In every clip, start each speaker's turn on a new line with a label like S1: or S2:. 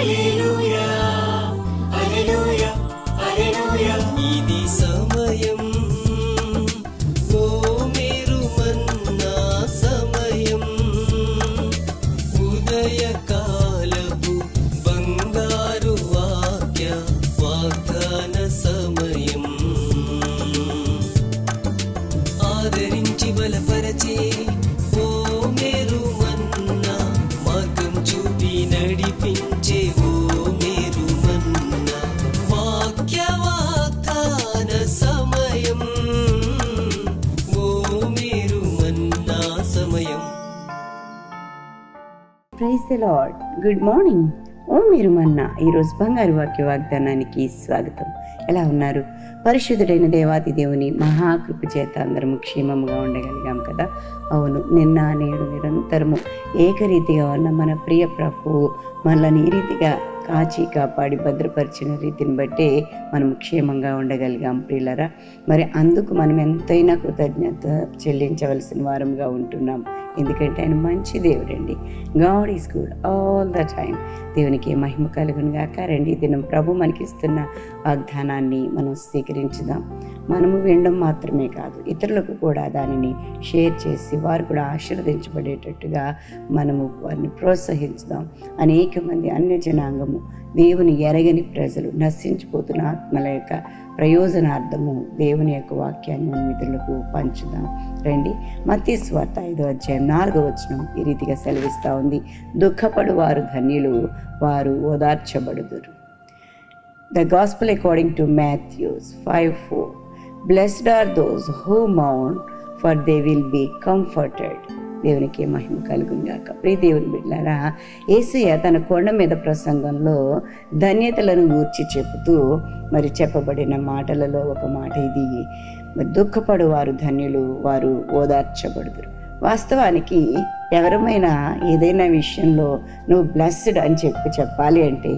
S1: Hallelujah. Praise the Lord good morning. ఓ మీరు మన్నా
S2: ఈరోజు బంగారు వాక్య వాగ్దానానికి స్వాగతం. ఎలా ఉన్నారు? పరిశుద్ధుడైన దేవాది దేవుని మహాకృప చేత అందరము క్షేమముగా ఉండగలిగాం కదా? అవును నిన్న నేడు నిరంతరము ఏకరీతిగా ఉన్న మన ప్రియ ప్రభువు మనల్ని ఈ రీతిగా కాచి కాపాడి భద్రపరిచిన రీతిని బట్టే మనం క్షేమంగా ఉండగలిగాం ప్రియులరా. మరి అందుకు మనం ఎంతైనా కృతజ్ఞత చెల్లించవలసిన వారంగా ఉంటున్నాం. ఎందుకంటే ఆయన మంచి దేవుడండి. God is good all the time దేవునికి మహిమ కలుగును గాక. రండి దినం ప్రభు మనకిస్తున్న వాగ్దానాన్ని మనం స్వీకరించుదాం. మనము వినడం మాత్రమే కాదు ఇతరులకు కూడా దానిని షేర్ చేసి వారు కూడా ఆశీర్వదించబడేటట్టుగా మనము వారిని ప్రోత్సహించుదాం. అనేక మంది అన్య జనాంగము దేవుని ఎరగని ప్రజలు నశించిపోతున్న ఆత్మల యొక్క ప్రయోజనార్థము దేవుని యొక్క వాక్యాన్ని మన మిత్రులకు పంచుదాం. రండి మత్తి స్వార్త ఐదో అధ్యాయం నాలుగో వచనం ఈ రీతిగా సెలవిస్తూ ఉంది. దుఃఖపడు వారు ధన్యులు వారు ఓదార్చబడుదురు. The gospel according to Matthews five four blessed are those who mount for they will be comforted దేవునికి మహిమ కలుగుగాక ప్రియ దేవుని బిడ్డారా ఏసయ్య తన కొండ మీద ప్రసంగంలో ధన్యతలను గూర్చి చెబుతూ మరి చెప్పబడిన మాటలలో ఒక మాట ఇది. మరి దుఃఖపడు వారు ధన్యులు వారు ఓదార్చబడుదురు. వాస్తవానికి ఎవరమైనా ఏదైనా విషయంలో నువ్వు బ్లెస్డ్ అని చెప్పి చెప్పాలి అంటే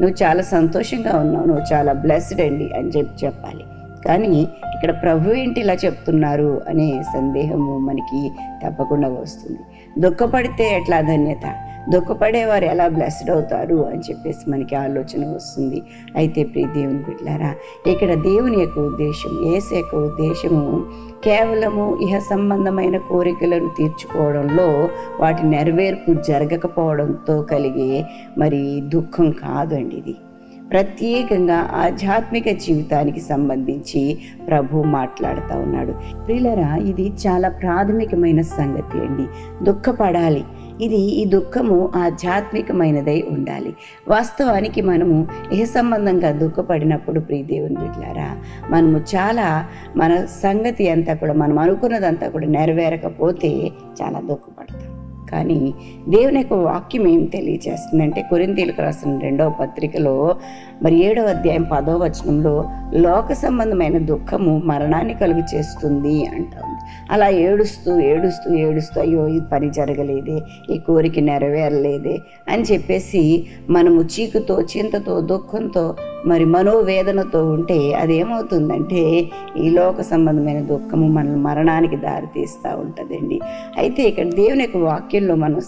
S2: నువ్వు చాలా సంతోషంగా ఉన్నావు నువ్వు చాలా బ్లెస్డ్ అండి అని చెప్పి చెప్పాలి. కానీ ఇక్కడ ప్రభు ఏంటి ఇలా చెప్తున్నారు అనే సందేహము మనకి తప్పకుండా వస్తుంది. దుఃఖపడితే ఎట్లా ధన్యత? దుఃఖపడేవారు ఎలా బ్లెస్డ్ అవుతారు అని చెప్పేసి మనకి ఆలోచన వస్తుంది. అయితే ప్రియ దేవుని బిడ్డారా ఇక్కడ దేవుని యొక్క ఉద్దేశం ఏసు యొక్క ఉద్దేశము కేవలము ఇహ సంబంధమైన కోరికలను తీర్చుకోవడంలో వాటి నెరవేర్పు జరగకపోవడంతో కలిగే మరి దుఃఖం కాదండి ఇది. ప్రత్యేకంగా ఆధ్యాత్మిక జీవితానికి సంబంధించి ప్రభు మాట్లాడుతూ ఉన్నాడు. ప్రిలరా ఇది చాలా ప్రాథమికమైన సంగతి అండి. దుఃఖపడాలి. ఇది ఈ దుఃఖము ఆధ్యాత్మికమైనదై ఉండాలి. వాస్తవానికి మనము ఏ సంబంధంగా దుఃఖపడినప్పుడు ప్రియ బిడ్లారా మనము చాలా మన సంగతి అంతా కూడా మనం అనుకున్నదంతా కూడా నెరవేరకపోతే చాలా దుఃఖపడతాం. కానీ దేవుని యొక్క వాక్యం ఏం తెలియజేస్తుందంటే కొరింతీలకు రాసిన రెండవ పత్రికలో మరి ఏడవ అధ్యాయం పదవ వచనంలో లోక సంబంధమైన దుఃఖము మరణాన్ని కలుగు చేస్తుంది అంటుంది. అలా ఏడుస్తూ ఏడుస్తూ ఏడుస్తూ అయ్యో ఈ పని జరగలేదే ఈ కోరిక నెరవేరలేదే అని చెప్పేసి మనము చీకుతో చింతతో దుఃఖంతో మరి మనోవేదనతో ఉంటే అదేమవుతుందంటే ఈ లోక సంబంధమైన దుఃఖము మనల్ని మరణానికి దారితీస్తూ ఉంటుందండి. అయితే ఇక్కడ దేవుని యొక్క వాక్యంలో మనం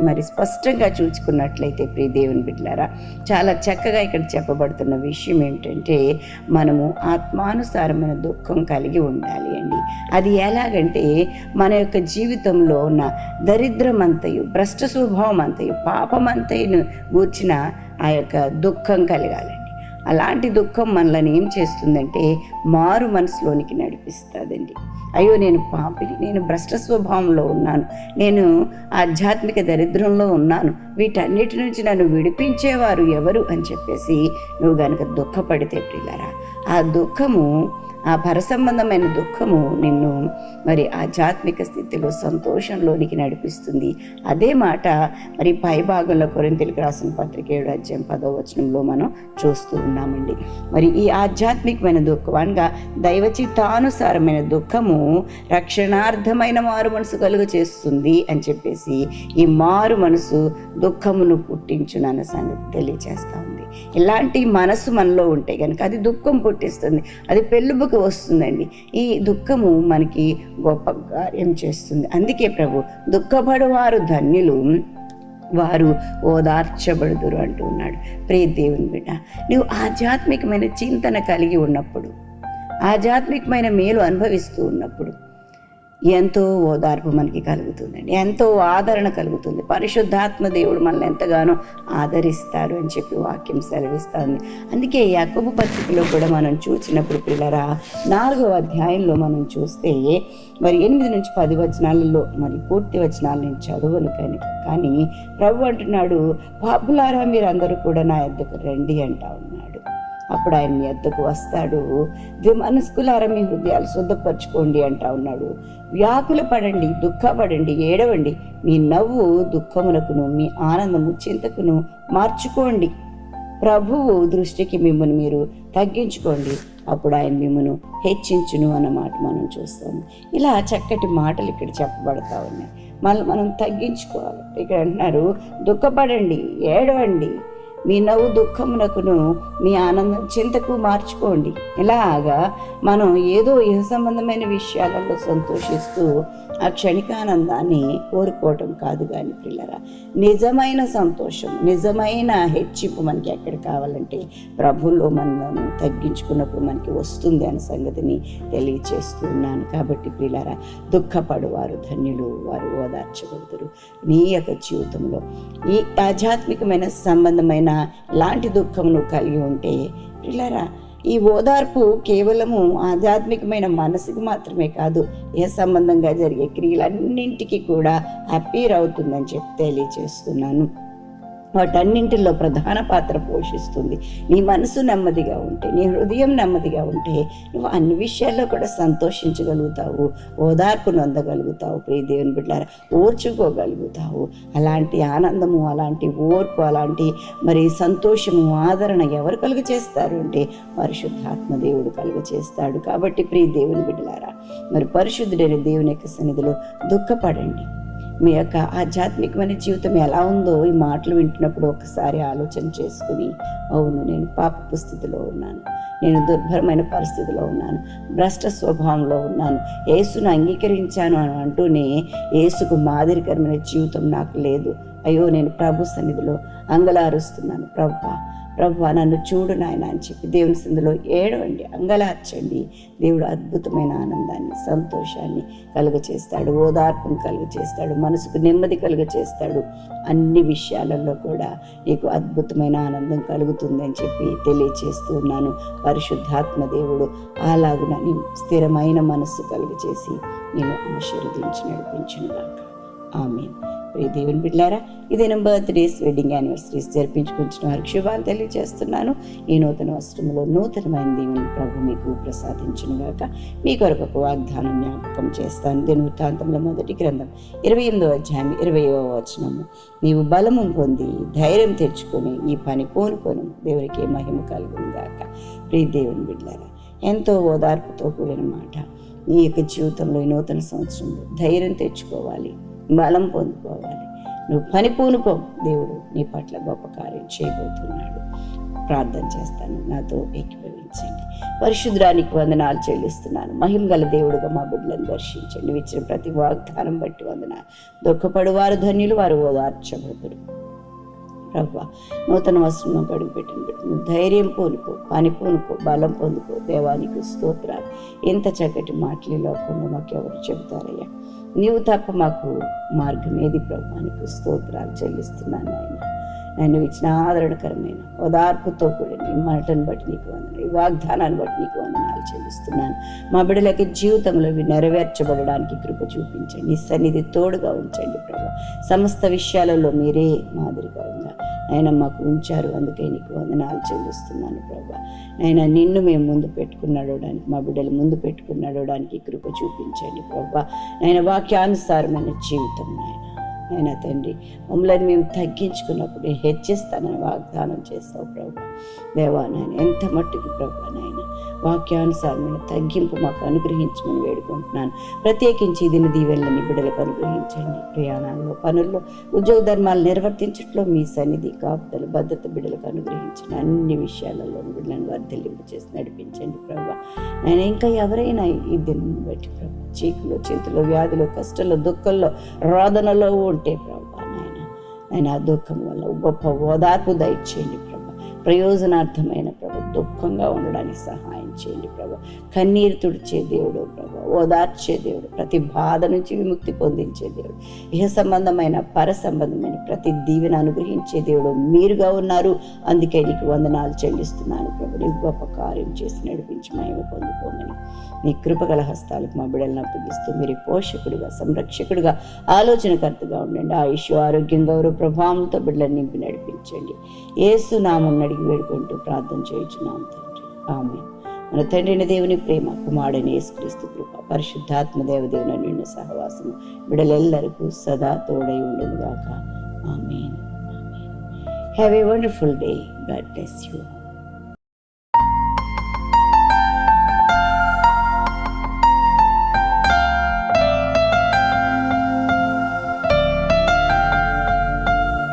S2: మరి స్పష్టంగా చూసుకున్నట్లయితే ప్రియ దేవుని బిడ్డలారా చాలా చక్కగా ఇక్కడ చెప్పబడుతున్న విషయం ఏమిటంటే మనము ఆత్మానుసారమైన దుఃఖం కలిగి ఉండాలి అండి. అది ఎలాగంటే మన యొక్క జీవితంలో ఉన్న దరిద్రమంతయు భ్రష్ట స్వభావం అంతయు పాపమంతయును గూర్చిన ఆ యొక్క దుఃఖం కలగాలండి. అలాంటి దుఃఖం మనల్ని ఏం చేస్తుందంటే మారు మనసులోనికి నడిపిస్తుందండి. అయ్యో నేను పాపిని నేను భ్రష్ట స్వభావంలో ఉన్నాను నేను ఆధ్యాత్మిక దరిద్రంలో ఉన్నాను వీటన్నిటి నుంచి నన్ను విడిపించేవారు ఎవరు అని చెప్పేసి నువ్వు గనుక దుఃఖపడితే ప్రియులరా ఆ దుఃఖము ఆ పరసంబంధమైన దుఃఖము నిన్ను మరి ఆధ్యాత్మిక స్థితిలో సంతోషంలోనికి నడిపిస్తుంది. అదే మాట మరి పై భాగంలో కొరింతలకు రాసిన పత్రిక ఏడు అధ్యాయం పదో వచనంలో మనం చూస్తూ ఉన్నామండి. మరి ఈ ఆధ్యాత్మికమైన దుఃఖం అనగా దైవ చిత్తానుసారమైన దుఃఖము రక్షణార్థమైన మారు మనసు కలుగు చేస్తుంది అని చెప్పేసి ఈ మారు మనసు దుఃఖమును పుట్టించునన్న సంగతి తెలియజేస్తా ఉంది. ఇలాంటి మనసు మనలో ఉంటే కనుక అది దుఃఖం పుట్టిస్తుంది. అది పెళ్ళుబుకి వస్తుందండి. ఈ దుఃఖము మనకి గొప్ప కార్యం చేస్తుంది. అందుకే ప్రభు దుఃఖపడువారు ధన్యులు. వారు ఓదార్చబడుదురు అంటూ ఉన్నాడు. ప్రే దేవుని బిడ్డ నువ్వు ఆధ్యాత్మికమైన చింతన కలిగి ఉన్నప్పుడు ఆధ్యాత్మికమైన మేలు అనుభవిస్తూ ఉన్నప్పుడు ఎంతో ఓదార్పు మనకి కలుగుతుందండి. ఎంతో ఆదరణ కలుగుతుంది. పరిశుద్ధాత్మ దేవుడు మనల్ని ఎంతగానో ఆదరిస్తారు అని చెప్పి వాక్యం సెలవిస్తుంది. అందుకే యాకబు పత్రికలో కూడా మనం చూసినప్పుడు పిల్లరా నాలుగవ అధ్యాయంలో మనం చూస్తే మరి ఎనిమిది నుంచి పది వచనాలలో మరి పూర్తి వచనాల నుంచి చదువును కానీ కానీ ప్రభు అంటున్నాడు పాపులారా మీరందరూ కూడా నా ఎద్దకు రండి అంటా ఉన్నాడు. అప్పుడు ఆయన మీ వద్దకు వస్తాడు. ద్విమనస్కులారా మీ హృదయాలు శుద్ధపరచుకోండి అంటా ఉన్నాడు. వ్యాకుల పడండి దుఃఖపడండి ఏడవండి. మీ నవ్వు దుఃఖమునకును మీ ఆనందము చింతకును మార్చుకోండి. ప్రభువు దృష్టికి మిమ్మల్ని మీరు తగ్గించుకోండి. అప్పుడు ఆయన మిమ్మను హెచ్చించును అన్నమాట మనం చూస్తాము. ఇలా చక్కటి మాటలు ఇక్కడ చెప్పబడతా ఉన్నాయి. మళ్ళీ మనం తగ్గించుకోవాలి. ఇక్కడ అంటున్నారు దుఃఖపడండి ఏడవండి. మీ నవ్వు దుఃఖమునకును మీ ఆనందం చింతకు మార్చుకోండి. ఇలాగా మనం ఏదో ఏ సంబంధమైన విషయాలలో సంతోషిస్తూ ఆ క్షణికానందాన్ని కోరుకోవటం కాదు కానీ పిల్లరా నిజమైన సంతోషం నిజమైన హెచ్చింపు మనకి ఎక్కడ కావాలంటే ప్రభుల్లో మనం తగ్గించుకున్నప్పుడు మనకి వస్తుంది అనే సంగతిని తెలియచేస్తున్నాను కాబట్టి పిల్లరా దుఃఖపడువారు ధన్యులు వారు ఓదార్చబడుతురు నీ యొక్క జీవితంలో ఈ ఆధ్యాత్మికమైన సంబంధమైన లాంటి దుఃఖం నువ్వు కలిగి ఉంటే పిల్లరా ఈ ఓదార్పు కేవలము ఆధ్యాత్మికమైన మనసుకు మాత్రమే కాదు ఏ సంబంధంగా జరిగే క్రియలన్నింటికి కూడా అపీర్ అవుతుందని చెప్పి తెలియజేస్తున్నాను. వాటన్నింటిలో ప్రధాన పాత్ర పోషిస్తుంది. నీ మనసు నెమ్మదిగా ఉంటే నీ హృదయం నెమ్మదిగా ఉంటే నువ్వు అన్ని విషయాల్లో కూడా సంతోషించగలుగుతావు. ఓదార్పు నొందగలుగుతావు ప్రియ దేవుని బిడ్డారా ఓర్చుకోగలుగుతావు. అలాంటి ఆనందము అలాంటి ఓర్పు అలాంటి మరి సంతోషము ఆదరణ ఎవరు కలుగ చేస్తారు అంటే పరిశుద్ధాత్మ దేవుడు కలుగ చేస్తాడు కాబట్టి ప్రియ దేవుని బిడ్డలారా మరి పరిశుద్ధుడైన దేవుని యొక్క సన్నిధిలో దుఃఖపడండి. మీ యొక్క ఆధ్యాత్మికమైన జీవితం ఎలా ఉందో ఈ మాటలు వింటున్నప్పుడు ఒకసారి ఆలోచన చేసుకుని అవును నేను పాపపు స్థితిలో ఉన్నాను. నేను దుర్భరమైన పరిస్థితిలో ఉన్నాను. భ్రష్ట స్వభావంలో ఉన్నాను. యేసును అంగీకరించాను అని అంటూనే యేసుకు మాదిరికరమైన జీవితం నాకు లేదు. అయ్యో నేను ప్రభు సన్నిధిలో అంగలారుస్తున్నాను. ప్రభు ప్రభు నన్ను చూడు నాయన అని చెప్పి దేవుని సందులో ఏడవండి అంగలార్చండి. దేవుడు అద్భుతమైన ఆనందాన్ని సంతోషాన్ని కలుగ చేస్తాడు ఓదార్పును కలుగ చేస్తాడు మనసుకు నెమ్మది కలుగ చేస్తాడు అన్ని విషయాలలో కూడా నీకు అద్భుతమైన ఆనందం కలుగుతుందని చెప్పి తెలియచేస్తూ ఉన్నాను. పరిశుద్ధాత్మ దేవుడు అలాగున నీ స్థిరమైన మనస్సు కలుగ చేసి నేను ఆశీర్వదించి నడిపించునుగాక. ఆమె ప్రియ దేవుని బిడ్డారా ఇది బర్త్డేస్ వెడ్డింగ్ యానివర్సరీస్ జరిపించుకుంటున్న వారికి శుభాలు తెలియజేస్తున్నాను. ఈ నూతన వస్త్రంలో నూతనమైన దేవుని ప్రభు మీకు ప్రసాదించిన గాక మీ కొరకు ఒక వాగ్దానం జ్ఞాపకం చేస్తాను. దీని వృత్తాంతంలో మొదటి గ్రంథం ఇరవై ఎనిమిదో అధ్యాయం ఇరవయో వచనము. నీవు బలము పొంది ధైర్యం తెచ్చుకొని ఈ పని పూనుకొని దేవునికి మహిమ కలుగును గాక ప్రియ దేవుని బిడ్డారా ఎంతో ఓదార్పుతో కూడిన మాట. నీ యొక్క జీవితంలో ఈ నూతన సంవత్సరంలో ధైర్యం తెచ్చుకోవాలి. బలం పొందుకోవాలి. నువ్వు పని పూనుకో. దేవుడు నీ పట్ల గొప్ప కార్యం చేయబోతున్నాడు. ప్రార్థన చేస్తాను. నాతో ఏకీభవించండి. పరిశుద్రానికి వందనాలు చెల్లిస్తున్నాను. మహిమ గల దేవుడుగా మా బిడ్డలను దర్శించండి. ఇచ్చిన ప్రతి వాగ్దానం బట్టి వందనాలు దుఃఖపడు వారు ధన్యులు వారు ఓదార్చబడుతురు ప్రభు నూతన వస్త్రం గడుగు పెట్టిన పెట్టిన ధైర్యం పూనుకో పని పూనుకో బలం పొందుకో. దేవానికి స్తోత్రాలు. ఇంత చక్కటి మాటలు ఈ లోకంలో మాకు ఎవరు చెబుతారయ్యా? నీవు తప్ప మాకు మార్గం ఏది ప్రభానికి స్తోత్రాలు చెల్లిస్తున్నాను ఆయన. నేను ఇచ్చిన ఆదరణకరమైన ఓదార్పుతో కూడిన ఈ మాటను బట్టి నీకు వందనాలు ఈ వాగ్దానాన్ని బట్టి నీకు వందనాలు చెల్లిస్తున్నాను. మా బిడ్డలకి జీవితంలో ఇవి నెరవేర్చబడడానికి కృప చూపించండి. సన్నిధి తోడుగా ఉంచండి ప్రభా. సమస్త విషయాలలో మీరే మాదిరిగా ఉందా ఆయన మాకు ఉంచారు. అందుకే నీకు వందనాలు చెల్లిస్తున్నాను ప్రభా. ఆయన నిన్ను మేము ముందు పెట్టుకున్నాడడానికి మా బిడ్డలు ముందు పెట్టుకున్నాడడానికి కృప చూపించండి ప్రభా. ఆయన వాక్యానుసారమైన జీవితం నాయన. ఆయన తండ్రి మమ్మల్ని మేము తగ్గించుకున్నప్పుడు హెచ్చిస్తానని వాగ్దానం చేస్తావు ప్రభా. దేవా నాయన ఎంత మట్టుకు ప్రభా నాయన. వాక్యానుసారమైన తగ్గింపు మాకు అనుగ్రహించమని వేడుకుంటున్నాను. ప్రత్యేకించి ఇది దీవెళ్ళని బిడ్డలకు అనుగ్రహించండి. ప్రయాణాల్లో పనుల్లో ఉద్యోగ ధర్మాలు నిర్వర్తించట్లో మీ సన్నిధి కాపుదలు భద్రత బిడ్డలకు అనుగ్రహించిన అన్ని విషయాలలో బిడ్డలను వర్ధలింపు చేసి నడిపించండి ప్రభా. ఆయన ఇంకా ఎవరైనా ఈ దినం బట్టి ప్రభా చీకులు చేతిలో వ్యాధులు కష్టంలో దుఃఖంలో రోదనలో ఉంటే ప్రభా నాయన ఆయన ఆ దుఃఖం వల్ల గొప్ప ఓదార్పు దయచేయండి ప్రభా. ప్రయోజనార్థమైన ప్రభు దుఃఖంగా ఉండడానికి సహాయం చేయండి ప్రభా. కన్నీరు తుడిచే దేవుడు ప్రభా. ఓదార్చే దేవుడు. ప్రతి బాధ నుంచి విముక్తి పొందించే దేవుడు. ఇహ సంబంధమైన పర సంబంధమైన ప్రతి దీవెన అనుగ్రహించే దేవుడు మీరుగా ఉన్నారు. అందుకే నీకు వందనాలు చెల్లిస్తున్నాను ప్రభు. నీకు గొప్ప కార్యం చేసి నడిపించి మహిమ పొందుకోమని. మీ కృపగల హస్తాలకు మా బిడ్డలను అప్పగిస్తూ మీరు పోషకుడిగా సంరక్షకుడిగా ఆలోచనకర్తగా ఉండండి. ఆయుష్ ఆరోగ్యం గౌరవ ప్రభావంతో బిడ్డలను నింపి నడిపించండి. ఏసునామం అడిగి వేడుకుంటూ ప్రార్థన చేయించున్నాం తండ్రి. ఆమె మన తండ్రిని దేవుని ప్రేమ కుమారుడని యేసుక్రీస్తు కృప పరిశుద్ధాత్మ దేవదేవుని నిండు సహవాసము బిడలెల్లరికూ సదా తోడై ఉండును గాక amen have a wonderful day God bless you